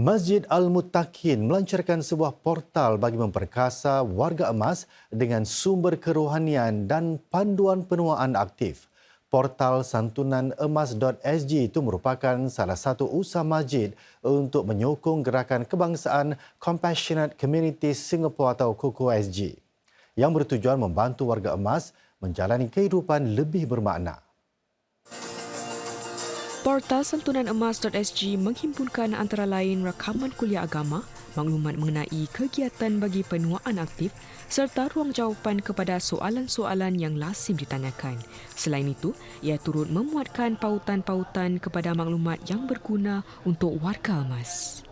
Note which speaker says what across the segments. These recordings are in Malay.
Speaker 1: Masjid Al-Muttaqin melancarkan sebuah portal bagi memperkasa warga emas dengan sumber kerohanian dan panduan penuaan aktif. Portal santunan emas.sg itu merupakan salah satu usaha masjid untuk menyokong gerakan kebangsaan Compassionate Communities Singapore atau KOKO SG yang bertujuan membantu warga emas menjalani kehidupan lebih bermakna.
Speaker 2: Portal santunan emas.sg menghimpunkan antara lain rakaman kuliah agama, maklumat mengenai kegiatan bagi penuaan aktif serta ruang jawapan kepada soalan-soalan yang lazim ditanyakan. Selain itu, ia turut memuatkan pautan-pautan kepada maklumat yang berguna untuk warga emas.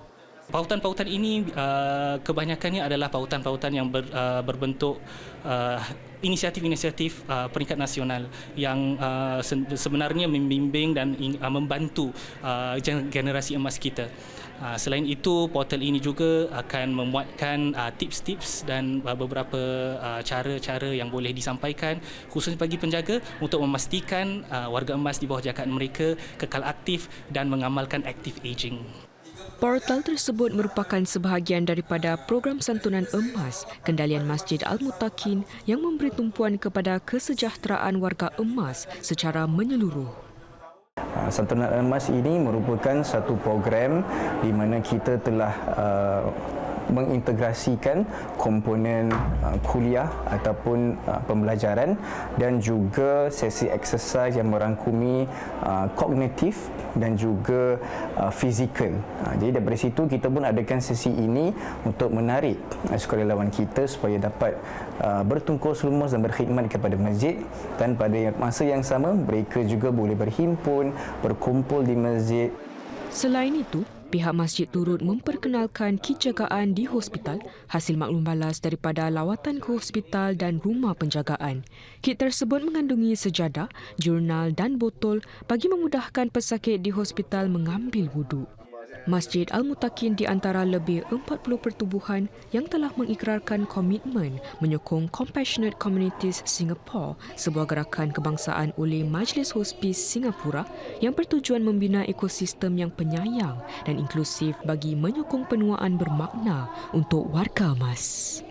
Speaker 3: Pautan-pautan ini uh, kebanyakannya adalah pautan-pautan yang ber, uh, berbentuk uh, inisiatif-inisiatif uh, peringkat nasional yang uh, sebenarnya membimbing dan uh, membantu uh, generasi emas kita. Uh, selain itu, portal ini juga akan memuatkan uh, tips-tips dan uh, beberapa uh, cara-cara yang boleh disampaikan khususnya bagi penjaga untuk memastikan uh, warga emas di bawah jagaan mereka kekal aktif dan mengamalkan active aging.
Speaker 2: Portal tersebut merupakan sebahagian daripada program santunan emas kendalian Masjid Al-Muttaqin yang memberi tumpuan kepada kesejahteraan warga emas secara menyeluruh.
Speaker 4: Ah, santunan emas ini merupakan satu program di mana kita telah uh, mengintegrasikan komponen uh, kuliah ataupun uh, pembelajaran dan juga sesi exercise yang merangkumi uh, kognitif dan juga uh, fizikal. Uh, jadi dari situ kita pun adakan sesi ini untuk menarik uh, sukarelawan kita supaya dapat uh, bertungkus lumus dan berkhidmat kepada masjid dan pada masa yang sama mereka juga boleh berhimpun, berkumpul di masjid.
Speaker 2: Selain itu, pihak masjid turut memperkenalkan kit jagaan di hospital hasil maklum balas daripada lawatan ke hospital dan rumah penjagaan. Kit tersebut mengandungi sejadah, jurnal dan botol bagi memudahkan pesakit di hospital mengambil wuduk. Masjid Al-Mutakin di antara lebih 40 pertubuhan yang telah mengikrarkan komitmen menyokong Compassionate Communities Singapore, sebuah gerakan kebangsaan oleh Majlis Hospis Singapura yang bertujuan membina ekosistem yang penyayang dan inklusif bagi menyokong penuaan bermakna untuk warga emas.